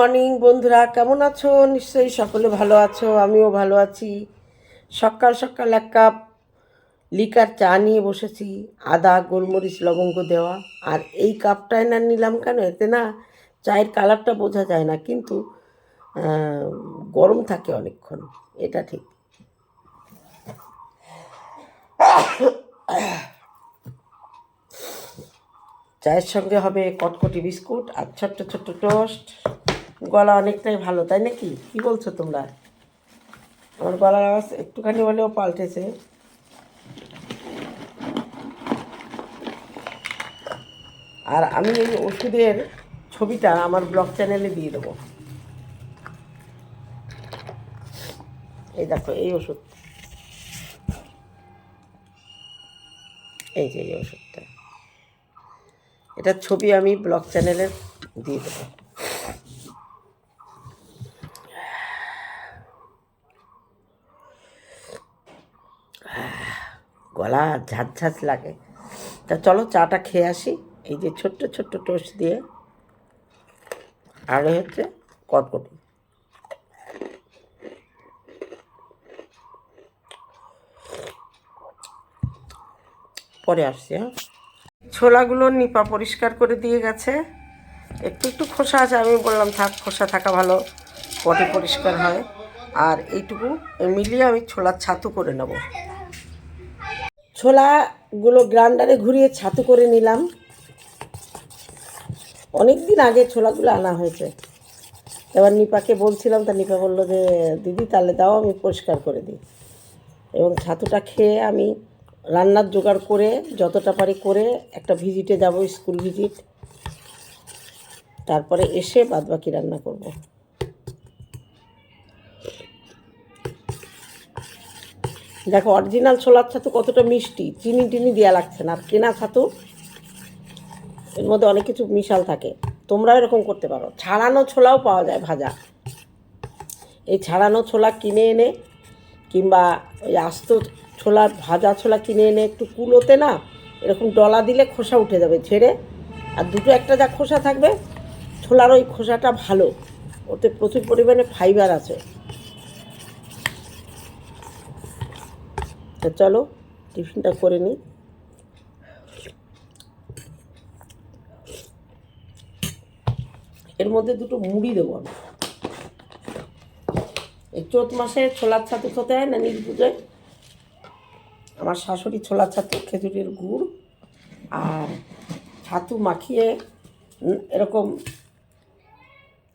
Morning, বন্ধুরা, কেমন আছো? নিশ্চয়ই সকলে ভালো আছো, আমিও ভালো আছি। সকাল সকাল এক কাপ লিকার চা নিয়ে বসেছি, আদা, গোলমরিচ, লবঙ্গ দেওয়া। আর এই কাপটায় না নিলাম কেন? এতে না চায়ের কালারটা বোঝা যায় না, কিন্তু গরম থাকে অনেকক্ষণ, এটা ঠিক। চায়ের সঙ্গে হবে কটকটি বিস্কুট আর ছোট্ট ছোট্ট টোস্ট। গলা অনেকটাই ভালো, তাই নাকি? কি বলছো তোমরা? আমার গলার আওয়াজ একটুখানি হলেও পাল্টেছে। আর আমি এই ওষুধের ছবিটা আমার ব্লগ চ্যানেলে দিয়ে দেবো। এই দেখো, এই ওষুধ। এই যে, এই ওষুধটা। এটার ছবি আমি ব্লগ চ্যানেলে দিয়ে দেবো। গলা ঝাঁঝ ঝাঁঝ লাগে। তা চলো চাটা খেয়ে আসি, এই যে ছোট্ট ছোট্ট টোস্ট দিয়ে। আর হচ্ছে কটকটি পরে আসছি হ্যাঁ। ছোলাগুলো নিপা পরিষ্কার করে দিয়ে গেছে। একটু একটু খোসা আছে, আমি বললাম থাক, খোসা থাকা ভালো, পটে পরিষ্কার হয়। আর এইটুকু মিলিয়ে আমি ছোলার ছাতু করে নেব। ছোলাগুলো গ্রাইন্ডারে ঘুরিয়ে ছাতু করে নিলাম। অনেক দিন আগে ছোলাগুলো আনা হয়েছে। এবার নিপাকে বলছিলাম, তা নিপা বলল যে, দিদি, তাহলে দাও, আমি পরিষ্কার করে দিই। এবং ছাতুটা খেয়ে আমি রান্নার জোগাড় করে, যতটা পারি করে, একটা ভিজিটে যাব, স্কুল ভিজিট। তারপরে এসে বাদবাকি রান্না করব। দেখো অরিজিনাল ছোলার ছাতু কতটা মিষ্টি, চিনি টিনি দেওয়া লাগছে না। কেনা ছাতু, এর মধ্যে অনেক কিছু মিশাল থাকে। তোমরাও এরকম করতে পারো। ছাড়ানো ছোলাও পাওয়া যায় ভাজা। এই ছাড়ানো ছোলা কিনে এনে, কিংবা ওই আস্ত ছোলা, ভাজা ছোলা কিনে এনে একটু কুলোতে না, এরকম ডলা দিলে খোসা উঠে যাবে ছেড়ে আর দুটো একটা যা খোসা থাকবে, ছোলার ওই খোসাটা ভালো। ওতে প্রচুর পরিমাণে ফাইবার আছে। তো চলো, টিফিনটা করে নিই। এর মধ্যে দুটো মুড়ি দেবো আমি। এই চৈত মাসে ছোলার ছাতু খেতে হয় না নীল পুজোয়? আমার শাশুড়ি ছোলার ছাতু, খেজুরের গুড় আর ছাতু মাখিয়ে এরকম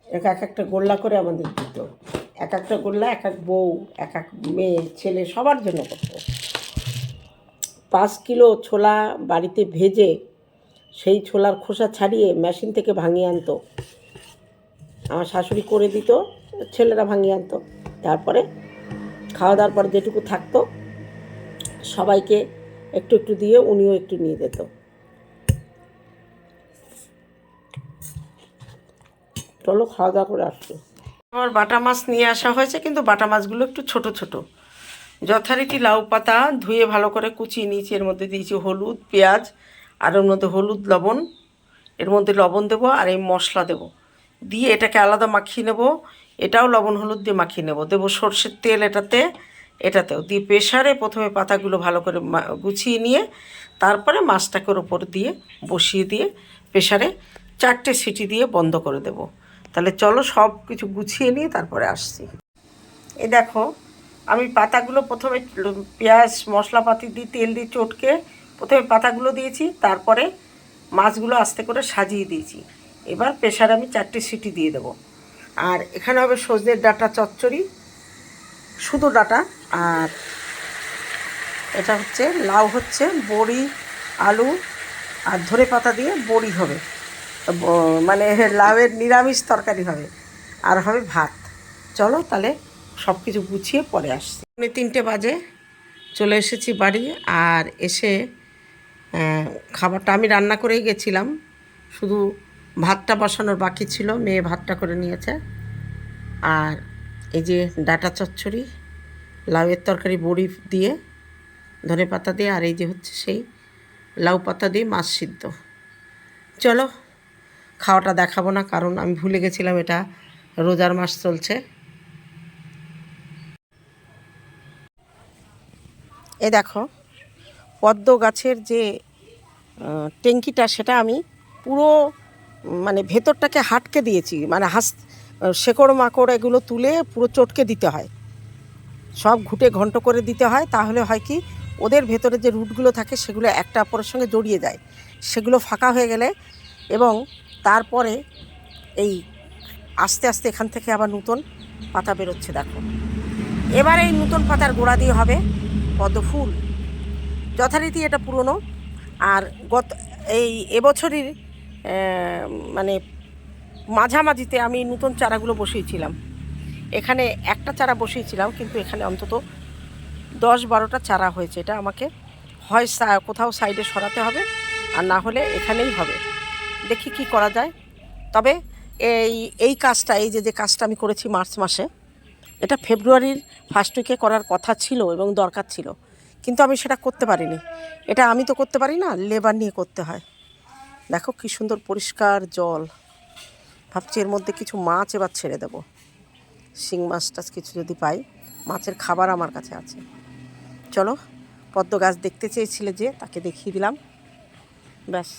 এক এক একটা গোল্লা করে আমাদের দিত। এক একটা গোল্লা, এক এক বউ, এক এক মেয়ে, ছেলে, সবার জন্য করতো। পাঁচ কিলো ছোলা বাড়িতে ভেজে সেই ছোলার খোসা ছাড়িয়ে মেশিন থেকে ভাঙিয়ে আনতো। আমার শাশুড়ি করে দিত, ছেলেরা ভাঙিয়ে আনতো। তারপরে খাওয়া দাওয়ার পরে যেটুকু থাকতো, সবাইকে একটু একটু দিয়ে উনিও একটু নিয়ে যেত। চলো খাওয়া দাওয়া করে আসছো। আমার বাটা মাছ নিয়ে আসা হয়েছে, কিন্তু বাটা মাছগুলো একটু ছোট ছোট। যথারীতি লাউ পাতা ধুয়ে ভালো করে কুচিয়ে নিয়েছি। এর মধ্যে দিয়েছি হলুদ, পেঁয়াজ, আর ওর মধ্যে হলুদ, লবণ। এর মধ্যে লবণ দেবো আর এই মশলা দেবো। দিয়ে এটাকে আলাদা মাখিয়ে নেব। এটাও লবণ হলুদ দিয়ে মাখিয়ে নেব। দেবো সর্ষের তেল এটাতে, এটাতেও। দিয়ে প্রেশারে প্রথমে পাতাগুলো ভালো করে গুছিয়ে নিয়ে তারপরে মাছটাকে ওপর দিয়ে বসিয়ে দিয়ে প্রেশারে চারটে সিটি দিয়ে বন্ধ করে দেব। তাহলে চলো সব কিছু গুছিয়ে নিয়ে তারপরে আসছি। এ দেখো আমি পাতাগুলো প্রথমে পেঁয়াজ, মশলাপাতি দিয়ে তেল দিয়ে চটকে প্রথমে পাতাগুলো দিয়েছি, তারপরে মাছগুলো আস্তে করে সাজিয়ে দিয়েছি। এবার প্রেশারে আমি চারটে সিটি দিয়ে দেবো। আর এখানে হবে সজনের ডাটা চচ্চড়ি, শুধু ডাটা, আর এটা হচ্ছে, লাউ হচ্ছে, বড়ি, আলু, আর ধরে পাতা দিয়ে বড়ি হবে। মানে লাউয়ের নিরামিষ তরকারি হবে। আর হবে ভাত। চলো তাহলে সব কিছু গুছিয়ে পরে আসছি। তিনটে বাজে, চলে এসেছি বাড়ি আর এসে খাবারটা আমি রান্না করেই গেছিলাম। শুধু ভাতটা বসানোর বাকি ছিল, মেয়ে ভাতটা করে নিয়েছে। আর এই যে ডাটা চচ্চড়ি, লাউয়ের তরকারি বড়ি দিয়ে, ধনে পাতা দিয়ে, আর এই যে হচ্ছে সেই লাউ পাতা দিয়ে মাছ সিদ্ধ। চলো, খাওয়াটা দেখাবো না, কারণ আমি ভুলে গেছিলাম এটা, রোজার মাস চলছে। এ দেখো, পদ্ম গাছের যে ট্যাঙ্কিটা সেটা আমি পুরো মানে ভেতরটাকে হাটকে দিয়েছি মানে হাস শেকড় মাকড় এগুলো তুলে পুরো চটকে দিতে হয়। সব ঘুটে ঘন্ট করে দিতে হয়, তাহলে হয় কি, ওদের ভেতরে যে রুটগুলো থাকে সেগুলো একটা অপরের সঙ্গে জড়িয়ে যায়। সেগুলো ফাঁকা হয়ে গেলে এবং তারপরে এই আস্তে আস্তে এখান থেকে আবার নতুন পাতা বেরোচ্ছে, দেখো। এবার এই নতুন পাতার গোড়া দিয়ে হবে পদ্ম ফুল যথারীতি এটা পুরনো। আর গত এই এবছরের মানে মাঝামাঝিতে আমি নতুন চারাগুলো বসিয়েছিলাম। এখানে একটা চারা বসিয়েছিলাম, কিন্তু এখানে অন্তত দশ বারোটা চারা হয়েছে। এটা আমাকে হয় কোথাও সাইডে সরাতে হবে, আর না হলে এখানেই হবে। দেখি কি করা যায়। তবে এই এই কাজটা, এই যে যে কাজটা আমি করেছি মার্চ মাসে এটা ফেব্রুয়ারির ফার্স্ট উইকে করার কথা ছিল এবং দরকার ছিল। কিন্তু আমি সেটা করতে পারিনি। এটা আমি তো করতে পারি না লেবার নিয়ে করতে হয়। দেখো কি সুন্দর পরিষ্কার জল। ভাবছি এর মধ্যে কিছু মাছ এবার ছেড়ে দেবো। শিং মাছ টাছ কিছু যদি পাই, মাছের খাবার আমার কাছে আছে। চলো, পদ্ম গাছ দেখতে চেয়েছিলে যে, তাকে দেখিয়ে দিলাম। ব্যাস।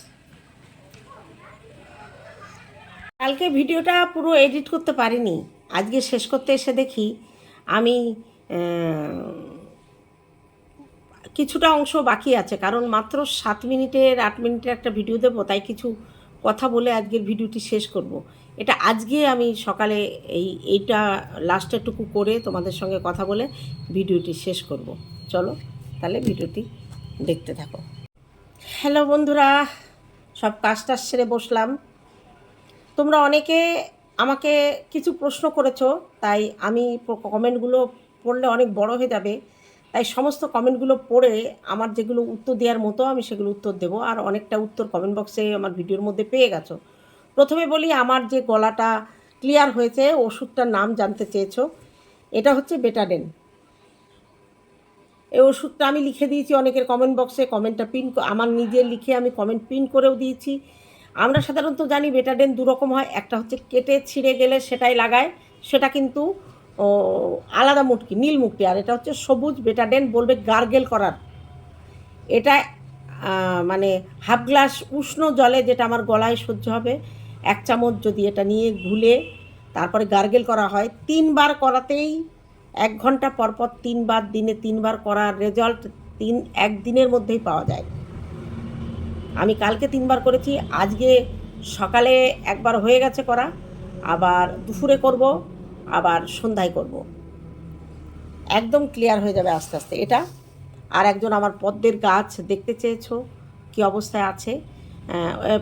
কালকে ভিডিওটা পুরো এডিট করতে পারিনি। আজকে শেষ করতে এসে দেখি আমি কিছুটা অংশ বাকি আছে, কারণ মাত্র সাত মিনিটের, আট মিনিটের একটা ভিডিও দেবো, তাই কিছু কথা বলে আজকের ভিডিওটি শেষ করব। এটা আজকে আমি সকালে এই, এইটা লাস্টেরটুকু করে তোমাদের সঙ্গে কথা বলে ভিডিওটি শেষ করব। চলো, তাহলে ভিডিওটি দেখতে থাকো হ্যালো বন্ধুরা, সব কাজ টাজ সেরে বসলাম তোমরা অনেকে আমাকে কিছু প্রশ্ন করেছ, তাই আমি কমেন্টগুলো পড়লে অনেক বড় হয়ে যাবে। তাই সমস্ত কমেন্টগুলো পড়ে আমার যেগুলো উত্তর দেওয়ার মতো আমি সেগুলো উত্তর দেবো, আর অনেকটা উত্তর কমেন্ট বক্সে আমার ভিডিওর মধ্যে পেয়ে গেছো। প্রথমে বলি, আমার যে গলাটা ক্লিয়ার হয়েছে, ওষুধটার নাম জানতে চেয়েছো, এটা হচ্ছে বেটাডেন এই ওষুধটা আমি লিখে দিয়েছি অনেকের কমেন্ট বক্সে কমেন্টটা পিন আমার নিজের লিখে আমি কমেন্ট পিন করেও দিয়েছি। আমরা সাধারণত জানি বেটাডেন দু রকম হয়। একটা হচ্ছে কেটে ছিঁড়ে গেলে সেটাই লাগায়। সেটা কিন্তু আলাদা মুটকি, নীল মুটকি। আর এটা হচ্ছে সবুজ বেটাডেন বলবে গার্গেল করার। এটা মানে হাফ গ্লাস উষ্ণ জলে যেটা আমার গলায় সহ্য হবে, এক চামচ যদি এটা নিয়ে ঘুলে তারপরে গার্গেল করা হয়। তিনবার করাতেই এক ঘণ্টা পর পর তিনবার, দিনে তিনবার করার রেজাল্ট তিন একদিনের মধ্যেই পাওয়া যায়। আমি কালকে তিনবার করেছি, আজকে সকালে একবার হয়ে গেছে করা, আবার দুপুরে করব, আবার সন্ধ্যায় করব। একদম ক্লিয়ার হয়ে যাবে আস্তে আস্তে এটা। আর একজন আমার পদ্মের গাছ দেখতে চেয়েছো, কি অবস্থায় আছে?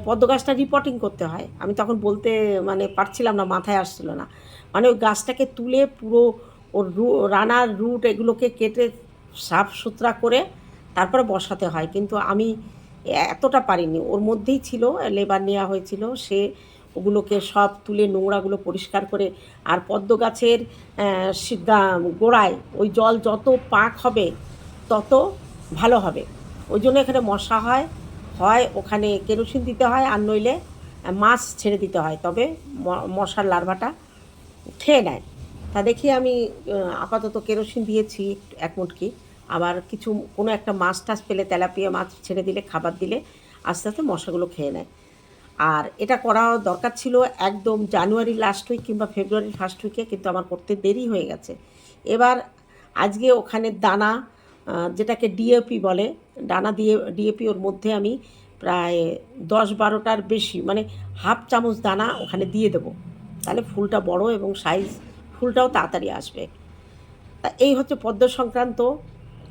পদ্ম গাছটা রিপোর্টিং করতে হয়। আমি তখন বলতে মানে পারছিলাম না, মাথায় আসছিল না। মানে ওই গাছটাকে তুলে পুরো ওর রানার রুট এগুলোকে কেটে সাফ সুতরা করে তারপরে বসাতে হয়। কিন্তু আমি এতটা পারিনি। ওর মধ্যেই ছিল, লেবার নেওয়া হয়েছিল। সে ওগুলোকে সব তুলে নোংরাগুলো পরিষ্কার করে আর পদ্ম গাছের গোড়ায় ওই জল যত পাক হবে, তত ভালো হবে। ওই জন্য এখানে মশা হয় হয় ওখানে কেরোসিন দিতে হয় আর নইলে মাছ ছেড়ে দিতে হয়। তবে মশার লার্ভাটা খেয়ে নেয়। তা দেখি আমি আপাতত কেরোসিন দিয়েছি, এক মুটকি। আবার কিছু, কোনো একটা মাছ টাছ পেলে তেলাপিয়া মাছ ছেড়ে দিলে, খাবার দিলে আস্তে আস্তে মশাগুলো খেয়ে নেয়। আর এটা করা দরকার ছিল একদম জানুয়ারি লাস্ট উইক কিংবা ফেব্রুয়ারি ফার্স্ট উইকে কিন্তু আমার করতে দেরি হয়ে গেছে। এবার আজকে ওখানে দানা যেটাকে ডিএপি বলে, দানা দিয়ে ডিএপি ওর মধ্যে আমি প্রায় দশ বারোটার বেশি মানে হাফ চামচ দানা ওখানে দিয়ে দেবো। তাহলে ফুলটা বড় এবং সাইজ ফুলটাও তাড়াতাড়ি আসবে। তা এই হচ্ছে পদ্ম সংক্রান্ত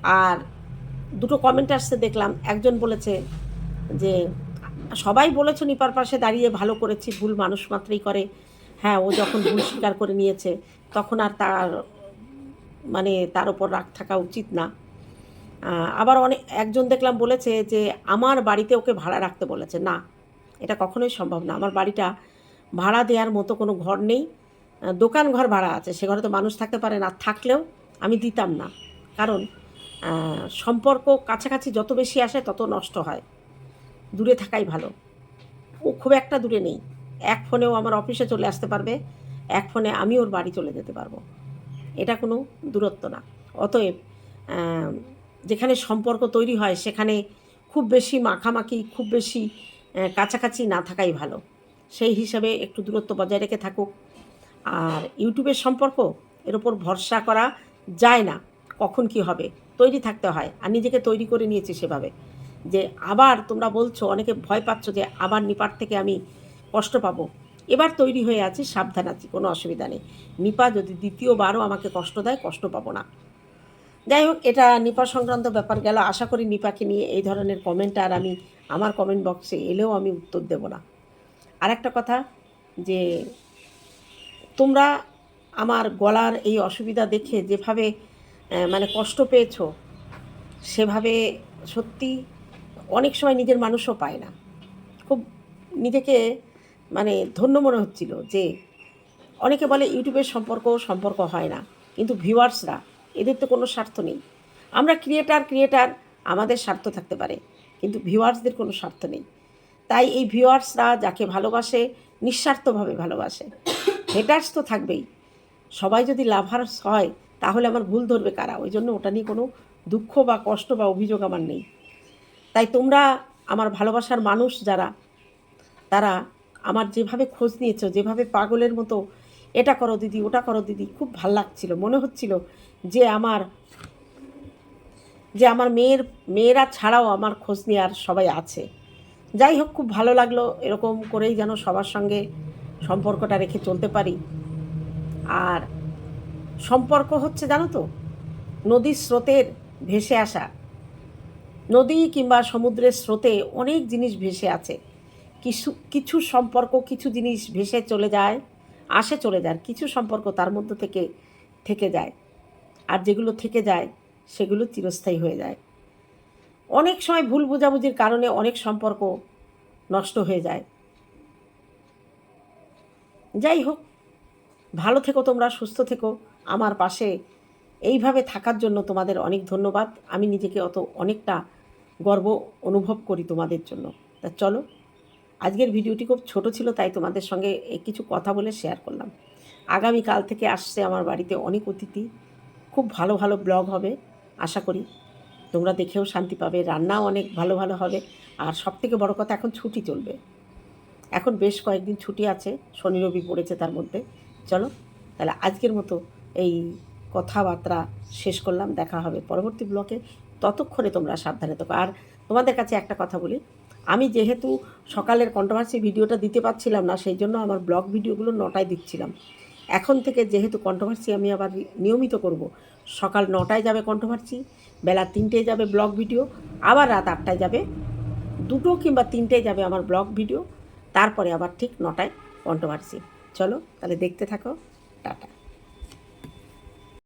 আর দুটো কমেন্ট আসছে, দেখলাম একজন বলেছে যে, সবাই বলেছ নিপার পাশে দাঁড়িয়ে ভালো করেছি, ভুল মানুষ মাত্রই করে। হ্যাঁ ও যখন ভুল স্বীকার করে নিয়েছে, তখন আর তার মানে তার ওপর রাগ থাকা উচিত না। আবার অনেক, একজন দেখলাম বলেছে যে, আমার বাড়িতে ওকে ভাড়া রাখতে বলেছে। না, এটা কখনোই সম্ভব না। আমার বাড়িটা ভাড়া দেওয়ার মতো কোনো ঘর নেই। দোকান ঘর ভাড়া আছে। সে ঘরে তো মানুষ থাকতে পারে না। থাকলেও আমি দিতাম না। কারণ সম্পর্ক কাছাকাছি যত বেশি আসে তত নষ্ট হয়। দূরে থাকাই ভালো। ও খুব একটা দূরে নেই। এক ফোনেও আমার অফিসে চলে আসতে পারবে, এক ফোনে আমি ওর বাড়ি চলে যেতে পারব। এটা কোনো দূরত্ব না। অতএব যেখানে সম্পর্ক তৈরি হয় সেখানে খুব বেশি মাখামাখি, খুব বেশি কাছাকাছি না থাকাই ভালো। সেই হিসাবে একটু দূরত্ব বজায় রেখে থাকুক। আর ইউটিউবের সম্পর্ক, এর ওপর ভরসা করা যায় না। কখন কি হবে? তৈরি থাকতে হয় আর নিজেকে তৈরি করে নিয়েছি সেভাবে। যে আবার তোমরা বলছো, অনেকে ভয় পাচ্ছ যে আবার নিপার থেকে আমি কষ্ট পাবো। এবার তৈরি হয়ে আছি, সাবধান আছি, কোনো অসুবিধা নেই। নিপা যদি দ্বিতীয়বারও আমাকে কষ্ট দেয়, কষ্ট পাবো না। যাই হোক, এটা নিপা সংক্রান্ত ব্যাপার গেল। আশা করি নিপাকে নিয়ে এই ধরনের কমেন্ট আর আমি আমার কমেন্ট বক্সে এলেও আমি উত্তর দেব না। আর একটা কথা, যে তোমরা আমার গলার এই অসুবিধা দেখে যেভাবে মানে কষ্ট পেয়েছ, সেভাবে সত্যি অনেক সময় নিজের মানুষও পায় না। খুব নিজেকে মানে ধন্য মনে হচ্ছিল যে অনেকে বলে ইউটিউবের সম্পর্ক সম্পর্ক হয় না, কিন্তু ভিউয়ার্সরা, এদের তো কোনো স্বার্থ নেই। আমরা ক্রিয়েটার ক্রিয়েটার, আমাদের স্বার্থ থাকতে পারে, কিন্তু ভিউয়ার্সদের কোনো স্বার্থ নেই। তাই এই ভিউয়ার্সরা যাকে ভালোবাসে, নিঃস্বার্থভাবে ভালোবাসে। হেটার্স তো থাকবেই। সবাই যদি লাভার্স হয় তাহলে আমার ভুল ধরবে কারা? ওই জন্য ওটা নিয়ে কোনো দুঃখ বা কষ্ট বা অভিযোগ আমার নেই। তাই তোমরা আমার ভালোবাসার মানুষ যারা, তারা আমার যেভাবে খোঁজ নিয়েছো, যেভাবে পাগলের মতো এটা করো দিদি, ওটা করো দিদি, খুব ভালো লাগছিল। মনে হচ্ছিল যে আমার যে আমার মেয়ের, মেয়েরা ছাড়াও আমার খোঁজ নেওয়ার সবাই আছে। যাই হোক, খুব ভালো লাগল এরকম করেই যেন সবার সঙ্গে সম্পর্কটা রেখে চলতে পারি। আর সম্পর্ক হচ্ছে জানো তো? নদীর স্রোতের ভেসে আসা। নদী কিংবা সমুদ্রের স্রোতে অনেক জিনিস ভেসে আছে। কিছু কিছু সম্পর্ক কিছু জিনিস ভেসে চলে যায়, আসে চলে যায়, কিছু সম্পর্ক তার মধ্যে থেকে থেকে যায়। আর যেগুলো থেকে যায়, সেগুলো চিরস্থায়ী হয়ে যায়। অনেক সময় ভুল বোঝাবুঝির কারণে অনেক সম্পর্ক নষ্ট হয়ে যায়। যাই হোক, ভালো থেকো তোমরা, সুস্থ থেকো। আমার পাশে। এইভাবে থাকার জন্য তোমাদের অনেক ধন্যবাদ। আমি নিজেকে অত অনেকটা গর্ব অনুভব করি তোমাদের জন্য। তা চলো, আজকের ভিডিওটি খুব ছোট ছিল, তাই তোমাদের সঙ্গে কিছু কথা বলে শেয়ার করলাম। আগামীকাল থেকে আসছে আমার বাড়িতে অনেক অতিথি। খুব ভালো ভালো ব্লগ হবে, আশা করি। তোমরা দেখেও শান্তি পাবে, রান্নাও অনেক ভালো ভালো হবে। আর সব থেকে বড়ো কথা, এখন ছুটি চলবে। এখন বেশ কয়েকদিন ছুটি আছে, শনি রবি পড়েছে তার মধ্যে। চলো, তাহলে আজকের মতো এই কথাবার্তা শেষ করলাম, দেখা হবে পরবর্তী ব্লকে। ততক্ষণে তোমরা সাবধানে থাকো। আর তোমাদের কাছে একটা কথা বলি, আমি যেহেতু সকালের কন্ট্রোভার্সি ভিডিওটা দিতে পারছিলাম না, সেই জন্য আমার ব্লগ ভিডিওগুলো নটায় দিচ্ছিলাম। এখন থেকে যেহেতু কন্ট্রোভার্সি আমি আবার নিয়মিত করব, সকাল নটায় যাবে কন্ট্রোভার্সি বেলা তিনটেয় যাবে ব্লগ ভিডিও আবার রাত আটটায় যাবে দুটো কিংবা তিনটেয় যাবে আমার ব্লগ ভিডিও তারপরে আবার ঠিক নটায় কন্ট্রোভার্সি চলো, তাহলে দেখতে থাকো, টাটা।